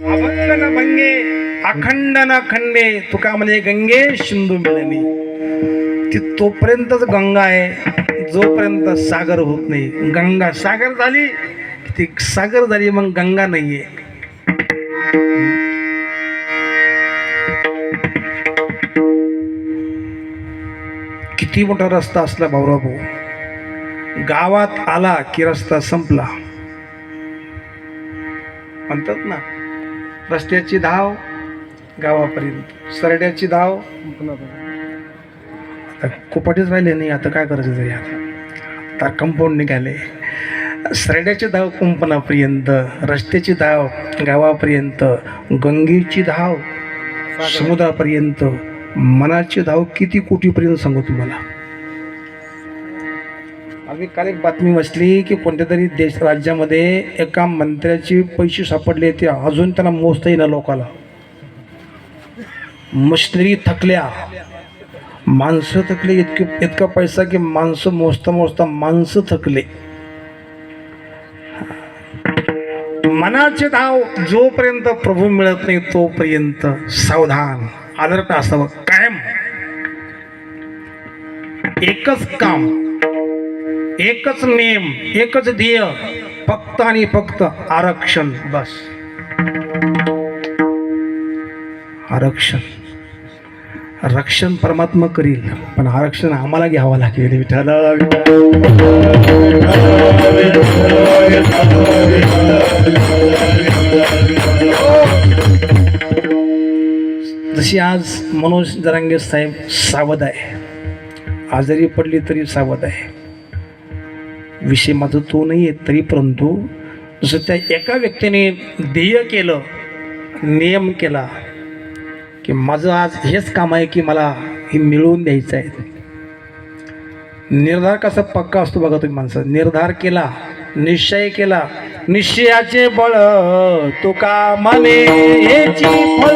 अभंग भंगे अखंड न खंडे तुका म्हणे गंगे सिंधू मिळणे ती तोपर्यंतच गंगा आहे जोपर्यंत सागर होत नाही गंगा सागर झाली ती सागर झाली मग गंगा नाहीये किती मोठा रस्ता असला भाऊराव भाऊ गावात आला की रस्ता संपला म्हणतात ना रस्त्याची धाव गावापर्यंत. सरड्याची धाव. आता कुपाटीच राहिले नाही आता काय करायचं तरी आता. आता कंपाऊंड निघाले. सरड्याची धाव कुंपणापर्यंत रस्त्याची धाव गावापर्यंत गंगेची धाव समुद्रापर्यंत मनाची धाव किती कोटीपर्यंत सांगू तुम्हाला? आम्ही काल एक बातमी वाचली की कोणत्या तरी देश राज्यामध्ये एका मंत्र्याचे पैसे सापडले ते अजून त्यांना मोजता येईना लोकाला. मशिनरी थकल्या. माणसं थकले इतके इतका पैसा की माणसं मोजता मोजता माणसं थकले. मनाचे धाव जोपर्यंत प्रभू मिळत नाही तोपर्यंत सावधान आदरता असावं कायम. एकच काम एकच नेम एकच ध्येय फक्त आणि फक्त आरक्षण बस. आरक्षण. रक्षण परमात्मा करील पण आरक्षण आम्हाला घ्यावं लागेल. विठाला जशी आज मनोज जरांगे साहेब सावध आहे. आजारी पडली तरी सावध आहे. विषय माझं तो नाही आहे तरी परंतु जसं त्या एका व्यक्तीने ध्येय केलं नियम केला की माझं आज हेच काम आहे की मला हे मिळवून द्यायचं आहे. निर्धार कसा पक्का असतो बघा तुम्ही माणसं. निर्धार केला निश्चय केला निश्चयाचे बळ तुका मने फळ.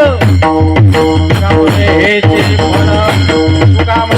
का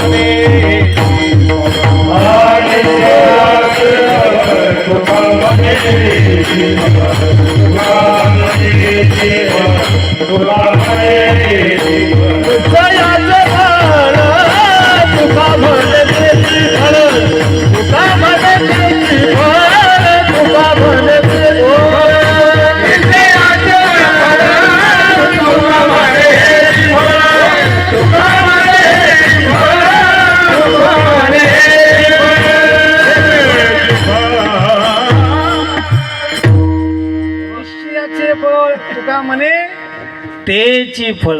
तेची फळ.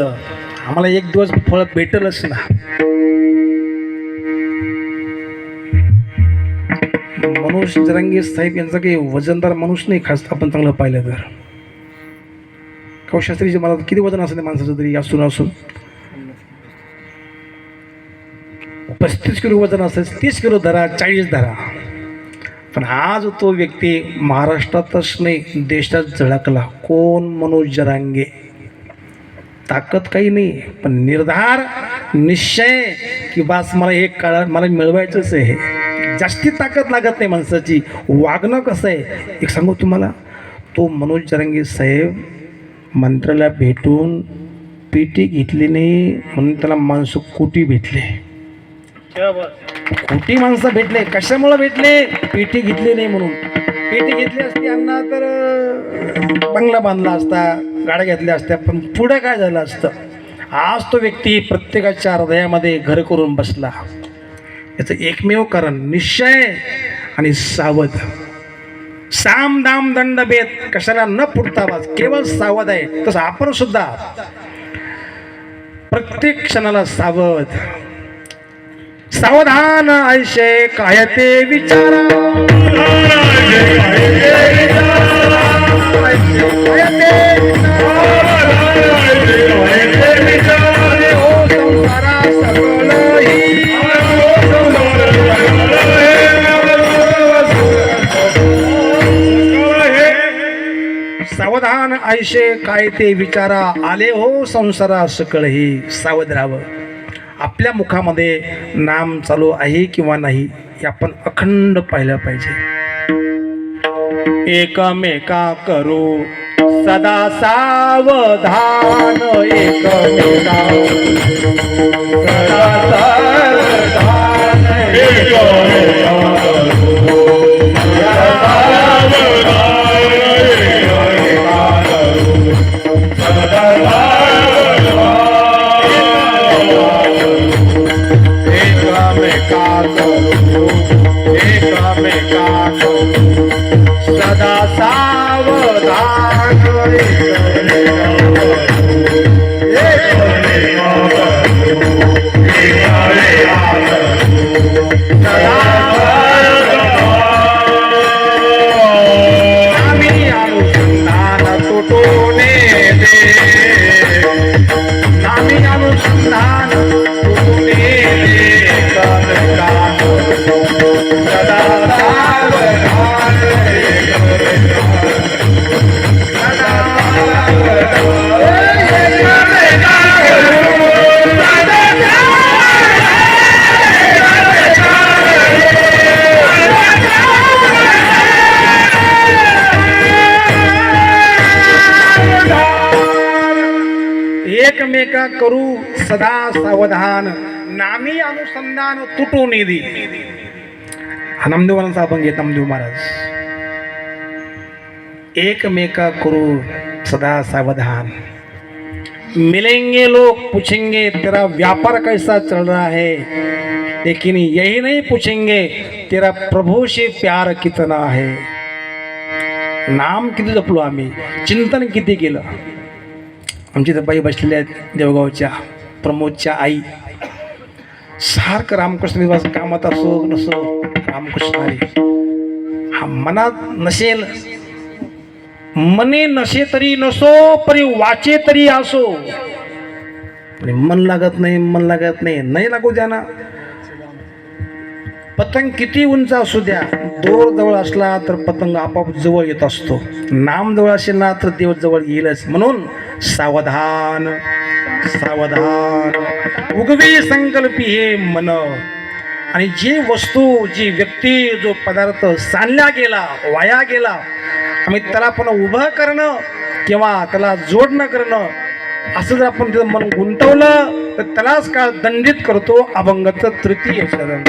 आम्हाला एक दिवस फळ भेटलच ना. मनोज जरांगे साहेब यांचा काही वजनदार माणूस नाही खास आपण चांगलं पाहिलं तर. कौशास्त्रीचे मला किती वजन असेल माणसाचं तरी असून असून? पस्तीस किलो वजन असेल तीस किलो धरा चाळीस धरा. पण आज तो व्यक्ती महाराष्ट्रातच नाही देशात झळकला. कोण मनोज जरांगे? ताकद काही नाही पण निर्धार निश्चय की बास मला हे काळ मला मिळवायचंच आहे. जास्ती ताकद लागत नाही माणसाची. वागणं कसं आहे? एक सांगू तुम्हाला तो मनोज जरांगे साहेब मंत्र्याला भेटून पेटी घेतली नाही म्हणून त्याला माणसं कोटी भेटले. खोटी माणसं भेटले. कशामुळे भेटले? पेटी घेतली नाही म्हणून. पेटी घेतली असती अण्णा तर बंगला बांधला असता गाड्या घेतल्या असत्या पण पुढे काय झालं असतं? आज तो व्यक्ती प्रत्येकाच्या हृदयामध्ये घर करून बसला. याचं एकमेव कारण निश्चय आणि सावध. साम दाम दंड भेद कशाला न फुटता केवळ सावध आहे तसं आपण सुद्धा प्रत्येक क्षणाला सावध सावधान ऐशे काय ते विचारा. सावधान ऐशे काय ते विचारा. आले हो संसारा सकळही सावध राहावं. आपल्या मुखामध्ये नाम चालू आहे किंवा नाही हे आपण अखंड पाहिलं पाहिजे. एकमेका करू सदा सावधान एकमेका. सदा सावधान एकमेका. सावधान एकमेका करू सदा सावधान. नामी अनुसंधान तुटू निधी. हा नामदेवांचा अभंग आहे नामदेव महाराज. एकमेका करू सदा सावधान. मिलेंगे लोग पूछेंगे तेरा व्यापार कैसा चल रहा है? लेकिन यही नहीं पूछेंगे तेरा प्रभू से प्यार कितना है? नाम किती जपलो आम्ही? चिंतन किती केलं? आमची तर बाई बसलेल्या आहेत देवगावच्या प्रमोदच्या आई. सारखं रामकृष्ण निवास कामात असो नसो रामकृष्ण हरी. हा मनात नसेल मने नसे तरी नसो परी वाचे तरी असो. पण मन लागत नाही मन लागत नाही. नाही लागू द्या ना. पतंग किती उंच असू द्या. दोर जवळ असला तर पतंग आपोआप जवळ येत असतो. नाम जवळ असेल ना तर देव जवळ येईलच. म्हणून सावधान सावधान. उगवी संकल्पी हे मन. आणि जी वस्तू जी व्यक्ती जो पदार्थ सांडला गेला वाया गेला आम्ही त्याला पण उभं करणं किंवा त्याला जोडणं करणं असं जर आपण त्याचं मन गुंतवलं तर त्यालाच काळ दंडित करतो अभंगाचं तृतीय चरण.